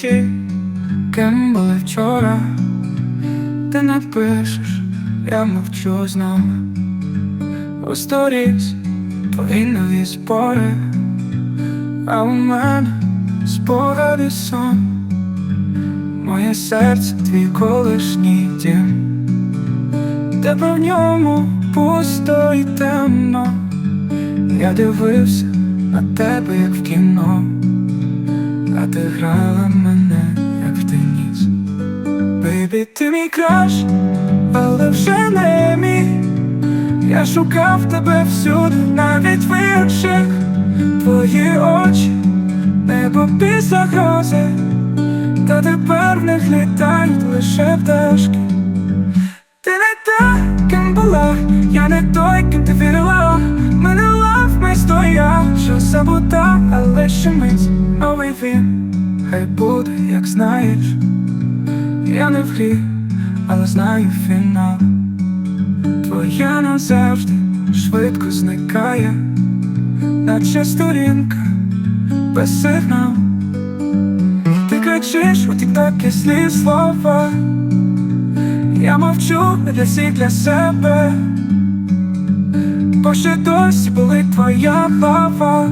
очі, ким були вчора, ти не пишеш, я мовчу з нами. У сторіс твої нові спори, а у мене спогади сон, моє серце твій колишній дім, тебе в ньому пусто і темно, я дивився на тебе, як в кіно а ти грала мене, як в теніс. Бейбі, ти мій краш, але вже не мій. Я шукав тебе всюди, навіть в інших. Твої очі, небо після грози. Та тепер в них літають лише пташки. Ти не та, ким була, я не той, ким ти вірила забута, але ще мить новий він Хай буде, як знаєш. Я не в грі, але знаю фінал. Твоя назавжди швидко зникає, наче сторінка без сигнал Ти кричиш у тіктокі слів слова. Я мовчу для всіх для себе Бо ще досі болить твоя лава.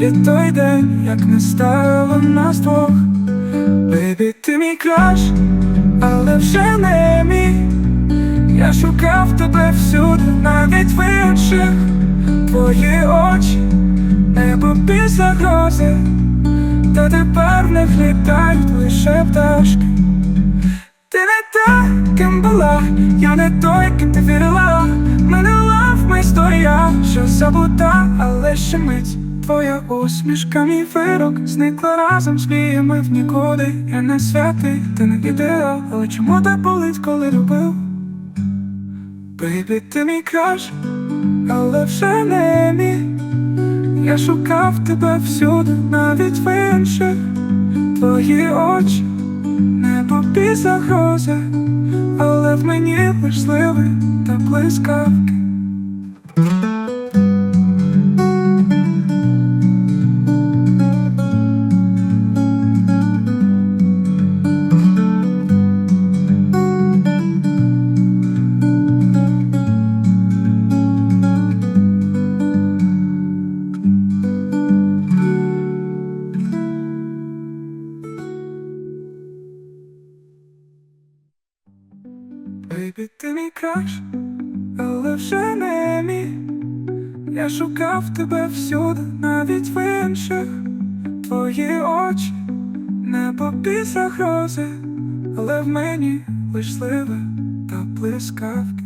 І той день, як не стало нас двох. Бейбі, ти мій краш, але вже не мій. Я шукав тебе всюди, навіть в інших. Твої очі, небо після грози Та тепер в них літають лише пташки. Ти не та, ким була, я не той, ким ти вірила забута, але ще мить. Твоя усмішка, мій вирок зникла разом з мріями в нікуди. Я не святий, ти не ідеал, але чому так болить, коли любив? Бейбі, ти мій краш, але вже не мій. Я шукав тебе всюди, навіть в інших. Твої очі, небо після грози Але в мені лиш сливи та блискавки Бейбі, ти мій краш, але вже не мій. Я шукав тебе всюди, навіть в інших. Твої очі, небо після грози Але в мені лиш сливи та блискавки